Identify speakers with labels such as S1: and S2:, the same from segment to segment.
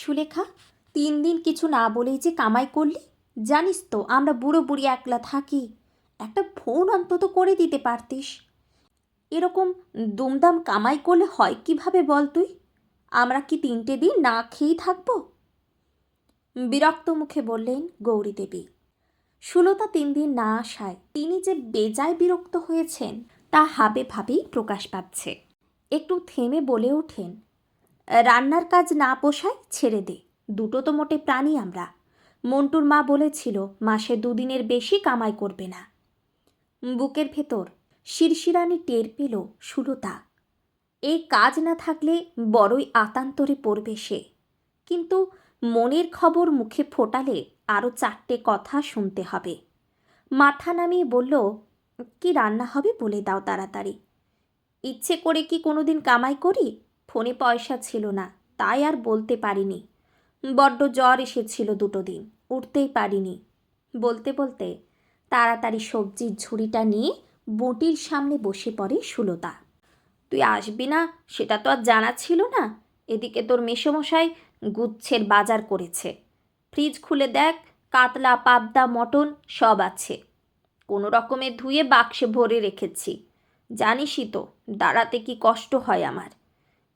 S1: সুলেখা, তিন দিন কিছু না বলেই যে কামাই করলি? জানিস তো, আমরা বুড়ো বুড়ি একলা থাকি। একটা ফোন অন্তত করে দিতে পারতিস। এরকম দুমদাম কামাই করলে হয় কীভাবে বল তুই? আমরা কি তিনটে দিন না খেয়েই থাকব? বিরক্ত মুখে বললেন গৌরী দেবী। সুলতা তিন দিন না আসায় তিনি যে বেজায় বিরক্ত হয়েছেন, তা হাবে ভাবেই প্রকাশ পাচ্ছে। একটু থেমে বলে ওঠেন রান্নার কাজ না পোষায় ছেড়ে দে, দুটো তো মোটে প্রাণী আমরা। মন্টুর মা বলেছিল, মাসে দুদিনের বেশি কামাই করবে না। বুকের ভেতর শিরশিরানি টের পেল সুলতা। এই কাজ না থাকলে বড়ই আতান্তরে পড়বে সে। কিন্তু মনের খবর মুখে ফোটালে আরও চারটে কথা শুনতে হবে। মাথা নামিয়ে বলল, কি রান্না হবে বলে দাও তাড়াতাড়ি। ইচ্ছে করে কি কোনোদিন কামাই করি? ফোনে পয়সা ছিল না, তাই আর বলতে পারিনি। বড্ড জ্বর এসেছিল দুটো দিন, উঠতেই পারিনি। বলতে বলতে তাড়াতাড়ি সবজির ঝুড়িটা নিয়ে বটির সামনে বসে পড়ে সুলতা। তুই আসবি না, সেটা তো আর জানা ছিল না। এদিকে তোর মেসোমশাই গুচ্ছের বাজার করেছে। ফ্রিজ খুলে দেখ, কাতলা, পাবদা, মটন সব আছে। কোনো রকমে ধুয়ে বাক্সে ভরে রেখেছি। জানিসই তো, দাঁড়াতে কি কষ্ট হয় আমার।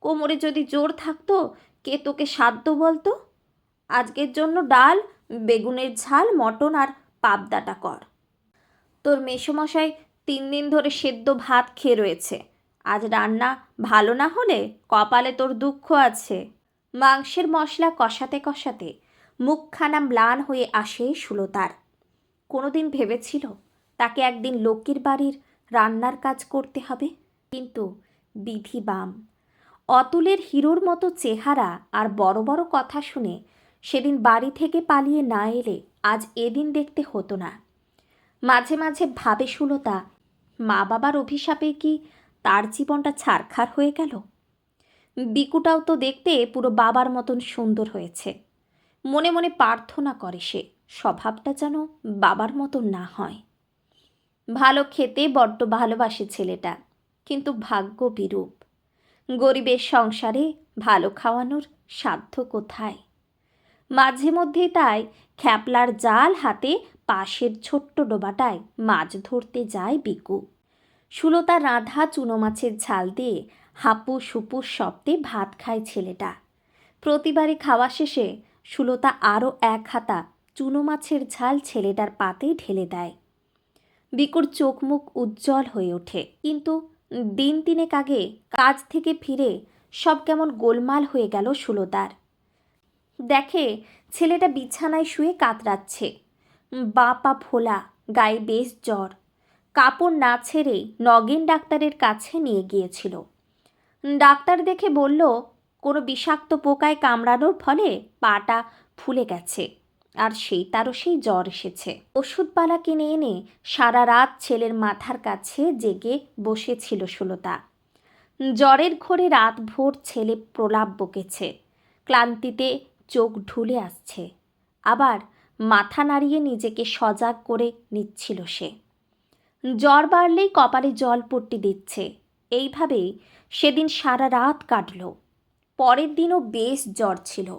S1: কোমরে যদি জোর থাকতো, কে তোকে সাধ্য বলতো? আজকের জন্য ডাল, বেগুনের ঝাল, মটন আর পাবদাটা কর। তোর মেসোমশাই তিন দিন ধরে সেদ্ধ ভাত খেয়ে রয়েছে। আজ রান্না ভালো না হলে কপালে তোর দুঃখ আছে। মাংসের মশলা কষাতে কষাতে মুখখানা ম্লান হয়ে আসে সুলতার। কোনোদিন ভেবেছিল তাকে একদিন লোকের বাড়ির রান্নার কাজ করতে হবে? কিন্তু বিধি বাম। অতুলের হিরোর মতো চেহারা আর বড় বড় কথা শুনে সেদিন বাড়ি থেকে পালিয়ে না এলে আজ এদিন দেখতে হতো না। মাঝে মাঝে ভাবে সুলতা, মা বাবার অভিশাপে কি তার জীবনটা ছারখার হয়ে গেল? বিকুটাও তো দেখতে পুরো বাবার মতন সুন্দর হয়েছে। মনে মনে প্রার্থনা করে সে, স্বভাবটা যেন বাবার মতন না হয়। ভালো খেতে বড্ড ভালোবাসে ছেলেটা, কিন্তু ভাগ্য বিরূপ। গরিবের সংসারে ভালো খাওয়ানোর সাধ্য কোথায়? মাঝে মধ্যে তাই খ্যাপলার জাল হাতে পাশের ছোট্ট ডোবাটায় মাছ ধরতে যায় বিকু। সুলতা রাধা চুনো মাছের ঝাল দিয়ে হাপু সুপুর শব্দে ভাত খায় ছেলেটা। প্রতিবারে খাওয়া শেষে সুলতা আরও এক হাতা চুনো মাছের ঝাল ছেলেটার পাতে ঢেলে দেয়। বিকুর চোখ মুখ উজ্জ্বল হয়ে ওঠে, কিন্তু দিন তিনেক আগে কাজ থেকে ফিরে সব কেমন গোলমাল হয়ে গেল সুলতার। দেখে ছেলেটা বিছানায় শুয়ে কাতরাচ্ছে। বা পা ফোলা গায়ে বেশ জ্বর। কাপড় না ছেড়ে নগেন ডাক্তারের কাছে নিয়ে গিয়েছিল। ডাক্তার দেখে বলল, কোনো বিষাক্ত পোকায় কামড়ানোর ফলে পাটা ফুলে গেছে। আর সেই তারও সেই জ্বর এসেছে। ওষুধপালা কিনে এনে সারা রাত ছেলের মাথার কাছে জেগে বসেছিল সুলতা। জ্বরের ঘোরে রাত ভোর ছেলে প্রলাপ বকেছে। ক্লান্তিতে চোখ ঢুলে আসছে। আবার মাথা নাড়িয়ে নিজেকে সজাগ করে নিচ্ছিল সে। জ্বর বাড়লেই কপালে জল পট্টি দিচ্ছে। এইভাবেই সেদিন সারা রাত কাটল। পরের দিনও বেশ জ্বর ছিল।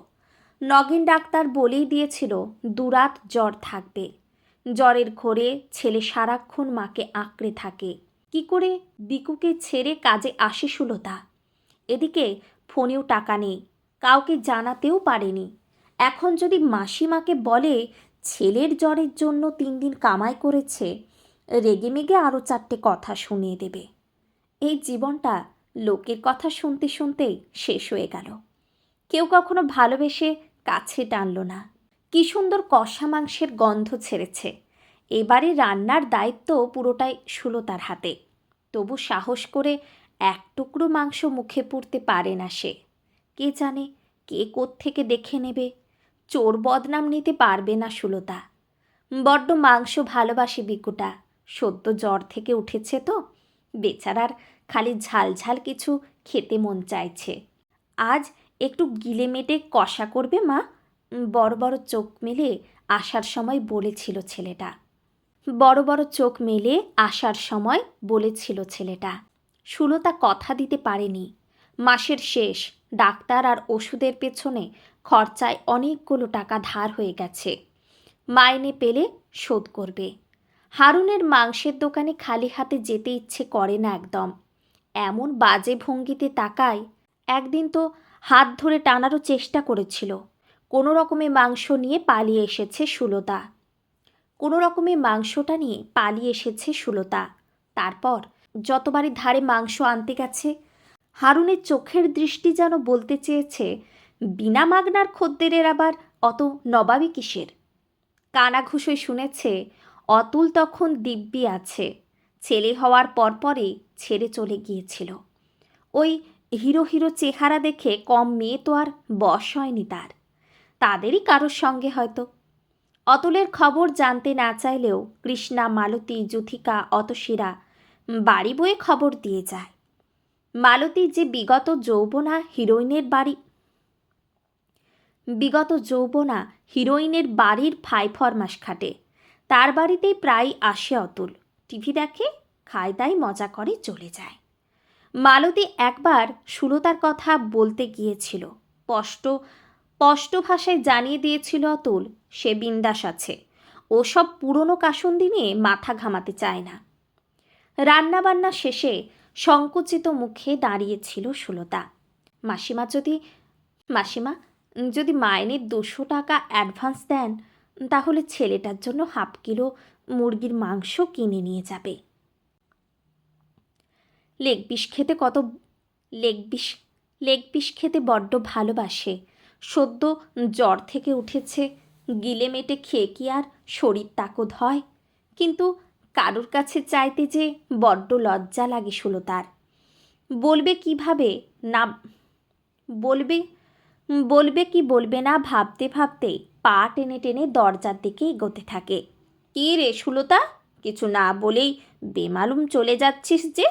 S1: নগেন ডাক্তার বলেই দিয়েছিল, দুরাত জ্বর থাকবে। জ্বরের ঘোরে ছেলে সারাক্ষণ মাকে আঁকড়ে থাকে। কি করে বিকুকে ছেড়ে কাজে আসে সুলতা? এদিকে ফোনেও টাকা নেই, কাউকে জানাতেও পারেনি। এখন যদি মাসিমাকে বলে, ছেলের জ্বরের জন্য তিন দিন কামাই করেছে, রেগেমেগে আরও চারটে কথা শুনিয়ে দেবে। এই জীবনটা লোকের কথা শুনতে শুনতেই শেষ হয়ে গেল। কেউ কখনো ভালোবেসে কাছে টানল না। কি সুন্দর কষা মাংসের গন্ধ ছেড়েছে। এবারে রান্নার দায়িত্ব পুরোটাই সুলতার হাতে। তবু সাহস করে এক টুকরো মাংস মুখে পুড়তে পারে না সে। কে জানে কে থেকে দেখে নেবে? চোর বদনাম নিতে পারবে না সুলতা। বড্ড মাংস ভালোবাসে বিকুটা। সদ্য জ্বর থেকে উঠেছে তো। বেচারার খালি ঝাল ঝাল কিছু খেতে মন চাইছে। আজ একটু গিলে মেটে কষা করবে মা। বড় বড় চোখ মেলে আসার সময় বলেছিল ছেলেটা। বড় বড় চোখ মেলে আসার সময় বলেছিল ছেলেটা। সুলতা কথা দিতে পারেনি। মাসের শেষ ডাক্তার আর ওষুধের পেছনে খরচায় অনেকগুলো টাকা ধার হয়ে গেছে। মাইনে পেলে শোধ করবে। হারুনের মাংসের দোকানে খালি হাতে যেতে ইচ্ছে করে না একদম। এমন বাজে ভঙ্গিতে তাকায়, একদিন তো হাত ধরে টানারও চেষ্টা করেছিল। কোনো রকমে মাংস নিয়ে পালিয়ে এসেছে সুলতা। কোনো রকমে মাংসটা নিয়ে পালিয়ে এসেছে সুলতা। তারপর যতবারই ধারে মাংস আনতে গেছে, হারুনের চোখের দৃষ্টি যেন বলতে চেয়েছে, বিনা মাগনার খদ্দেরের আবার অত নবাবী কিসের? কানাঘুষোয় শুনেছে, অতুল তখন দিব্যি আছে। ছেলে হওয়ার পরপরই ছেড়ে চলে গিয়েছিল। ওই হিরো হিরো চেহারা দেখে কম মেয়ে তো আর বশ হয়নি তার। তাদেরই কারোর সঙ্গে হয়তো। অতুলের খবর জানতে না চাইলেও কৃষ্ণা, মালতী, যুথিকা, অতসীরা বাড়ি বয়ে খবর দিয়ে যায়। মালতী যে বিগত যৌবনা হিরোইনের বাড়ি। বিগত যৌবনা হিরোইনের বাড়ির ফাই ফরমাস খাটে। তার বাড়িতেই প্রায় আসে অতুল। টিভি দেখে, খায় দায়, মজা করে চলে যায়। মালতী একবার সুলতার কথা বলতে গিয়েছিল। স্পষ্ট স্পষ্ট ভাষায় জানিয়ে দিয়েছিল অতুল, সে বিন্দাস আছে। ওসব পুরনো কাসন্দি নিয়ে মাথা ঘামাতে চায় না। রান্নাবান্না শেষে সংকুচিত মুখে দাঁড়িয়েছিল সুলতা। মাসিমা যদি মাসিমা, যদি মাইনের দুশো টাকা অ্যাডভান্স দেন, তাহলে ছেলেটার জন্য হাফ কিলো মুরগির মাংস কিনে নিয়ে যাবে। লেগ পিস খেতে কত লেগ পিস লেগ পিস খেতে বড্ড ভালোবাসে। সদ্য জ্বর থেকে উঠেছে, গিলে মেটে খেয়ে কি আর শরীর তাকদ হয়? কিন্তু কারোর কাছে চাইতে যে বড্ড লজ্জা লাগে সুলতার। বলবে কীভাবে না, বলবে বলবে কি বলবে না ভাবতে ভাবতে পা টেনে টেনে দরজার দিকে এগোতে থাকে। কি রে সুলতা, কিছু না বলেই বেমালুম চলে যাচ্ছিস যে?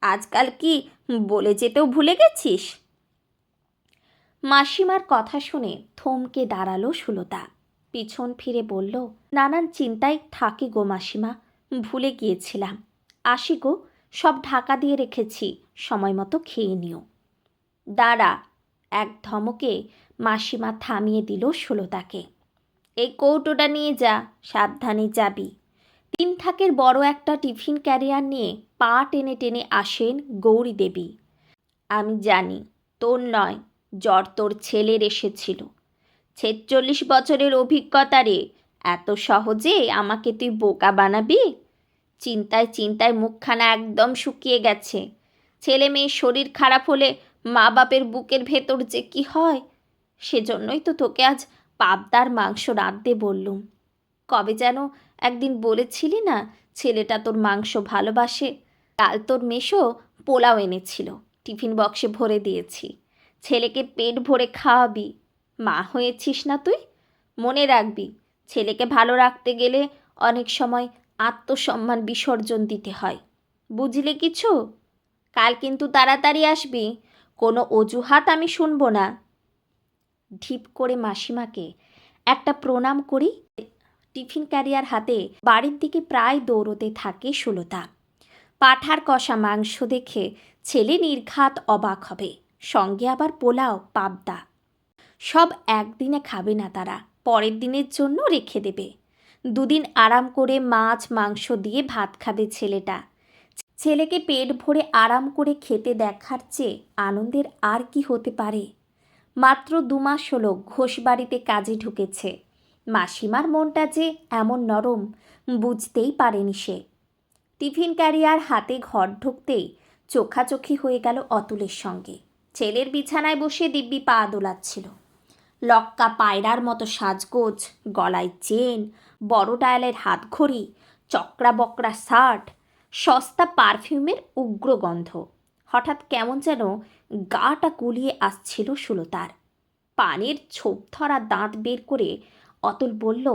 S1: আজকাল কি বলে যেতেও ভুলে গেছিস? মাসিমার কথা শুনে থমকে দাঁড়াল সুলতা। পিছন ফিরে বলল, নানান চিন্তায় থাকি গো মাসিমা, ভুলে গিয়েছিলাম। আসি গো, সব ঢাকা দিয়ে রেখেছি, সময় মতো খেয়ে নিও। দাঁড়া। এক ধমকে মাসিমা থামিয়ে দিল সুলতাকে। এই কৌটোটা নিয়ে যা, সাবধানে যাবি। তিন থাকের বড় একটা টিফিন ক্যারিয়ার নিয়ে পা টেনে টেনে আসেন গৌরী দেবী। আমি জানি, তোর নয়, জ্বর তোর ছেলের এসেছিল। ছেচল্লিশ বছরের অভিজ্ঞতা রে, এত সহজে আমাকে তুই বোকা বানাবি? চিন্তায় চিন্তায় মুখখানা একদম শুকিয়ে গেছে। ছেলে মেয়ের শরীর খারাপ হলে মা বাপের বুকের ভেতর যে কি হয়? সেজন্যই তো তোকে আজ পাবদার মাংস রাঁধতে বললুম। কবে যেন একদিন বলেছিলি না, ছেলেটা তোর মাংস ভালোবাসে কাল তোর মেশো পোলাও এনেছিল। টিফিন বক্সে ভরে দিয়েছি। ছেলেকে পেট ভরে খাওয়াবি। মা হয়েছিস না তুই? মনে রাখবি, ছেলেকে ভালো রাখতে গেলে অনেক সময় আত্মসম্মান বিসর্জন দিতে হয়। বুঝলে কিছু? কাল কিন্তু তাড়াতাড়ি আসবি। কোনো অজুহাত আমি শুনব না। ঢিপ করে মাসিমাকে একটা প্রণাম করি। টিফিন ক্যারিয়ার হাতে বাড়ির দিকে প্রায় দৌড়তে থাকে সুলতা। পাঠার কষা মাংস দেখে ছেলে নির্ঘাত অবাক হবে। সঙ্গে আবার পোলাও, পাবদা। সব একদিনে খাবে না তারা, পরের দিনের জন্য রেখে দেবে। দুদিন আরাম করে মাছ, মাংস দিয়ে ভাত খাবে ছেলেটা। ছেলেকে পেট ভরে আরাম করে খেতে দেখার চেয়ে আনন্দের আর কি হতে পারে? মাত্র দু মাস হলো ঘোষবাড়িতে কাজে ঢুকেছে। মাসিমার মনটা যে এমন নরম, বুঝতেই পারেনি সে। টিফিন ক্যারিয়ার হাতে ঘর ঢুকতেই চোখাচোখি হয়ে গেল অতুলের সঙ্গে। ছেলের বিছানায় বসে দিব্যি পা দোলাচ্ছিল। লক্কা পায়রার মতো সাজগোজ, গলায় চেন, বড় ডায়ালের হাতঘড়ি চক্রা বকরা শার্ট, সস্তা পারফিউমের উগ্র গন্ধ। হঠাৎ কেমন যেন গাটা গুলিয়ে আসছিল সুলতার। পানের ছোপ ধরা দাঁত বের করে অতুল বলল,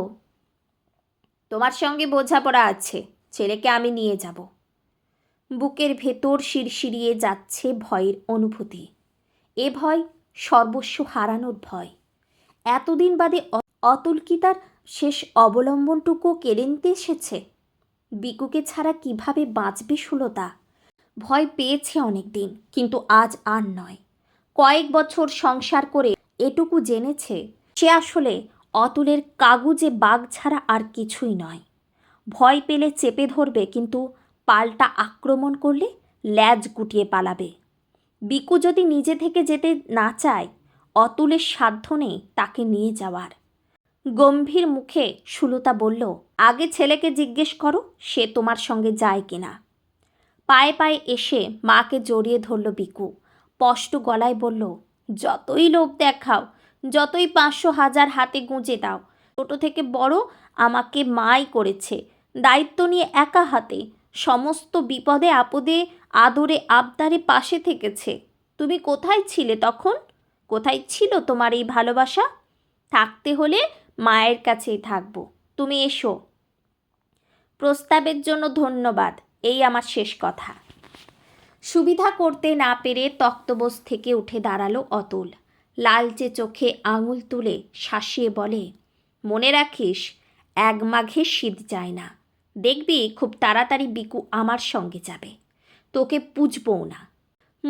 S1: তোমার সঙ্গে বোঝাপড়া আছে। ছেলেকে আমি নিয়ে যাব। বুকের ভেতর শিরশিরিয়ে যাচ্ছে ভয়ের অনুভূতি। এ ভয় সর্বস্ব হারানোর ভয়। এতদিন বাদে অ- অতুল কি তার শেষ অবলম্বনটুকু কেড়ে নিতে এসেছে? বিকুকে ছাড়া কীভাবে বাঁচবে সুলতা? ভয় পেয়েছে অনেক দিন কিন্তু আজ আর নয়। কয়েক বছর সংসার করে এটুকু জেনেছে, সে আসলে অতুলের কাগুজে বাঘ ছাড়া আর কিছুই নয়। ভয় পেলে চেপে ধরবে, কিন্তু পাল্টা আক্রমণ করলে ল্যাজ গুটিয়ে পালাবে। বিকু যদি নিজে থেকে যেতে না চায়, অতুলের সাধ্য নেই তাকে নিয়ে যাওয়ার। গম্ভীর মুখে সুলতা বলল, আগে ছেলেকে জিজ্ঞেস করো, সে তোমার সঙ্গে যায় কিনা? পায়ে পায়ে এসে মাকে জড়িয়ে ধরল বিকু। স্পষ্ট গলায় বলল, যতই লোক দেখাও, যতই পাঁচশো হাজার হাতে গুঁজে দাও ছোটো থেকে বড় আমাকে মাই করেছে। দায়িত্ব নিয়ে একা হাতে, সমস্ত বিপদে আপদে আদরে আবদারে পাশে থেকেছে। তুমি কোথায় ছিলে তখন? কোথায় ছিল তোমার এই ভালোবাসা? থাকতে হলে মায়ের কাছেই থাকব। তুমি এসো। প্রস্তাবের জন্য ধন্যবাদ, এই আমার শেষ কথা। সুবিধা করতে না পেরে তক্তবোস থেকে উঠে দাঁড়াল অতুল। লালচে চোখে আঙুল তুলে শাসিয়ে বলে মনে রাখিস, এক মাঘে শীত যায় না। দেখবি খুব তাড়াতাড়ি বিকু আমার সঙ্গে যাবে। তোকে পুজবও না।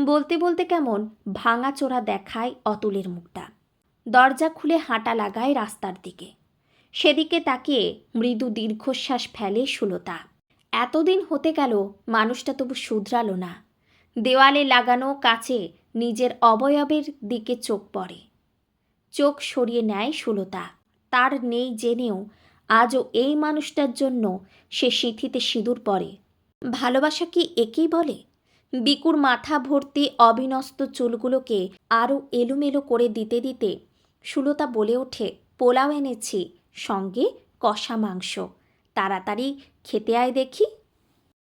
S1: বলতে বলতে কেমন ভাঙাচোরা দেখায় অতুলের মুখটা। দরজা খুলে হাঁটা লাগায় রাস্তার দিকে। সেদিকে তাকিয়ে মৃদু দীর্ঘশ্বাস ফেলে সুলতা। এতদিন হতে গেল, মানুষটা তবু শুধরালো না। দেওয়ালে লাগানো কাছে নিজের অবয়বের দিকে চোখ পড়ে। চোখ সরিয়ে নেয় সুলতা। তার নেই জেনেও আজও এই মানুষটার জন্য সে সিঁথিতে সিঁদুর পরে। ভালোবাসা কি একেই বলে? বিকুর মাথা ভর্তি অবিনস্ত চুলগুলোকে আরও এলোমেলো করে দিতে দিতে সুলতা বলে ওঠে, পোলাও এনেছি, সঙ্গে কষা মাংস। তাড়াতাড়ি খেতে আয় দেখি।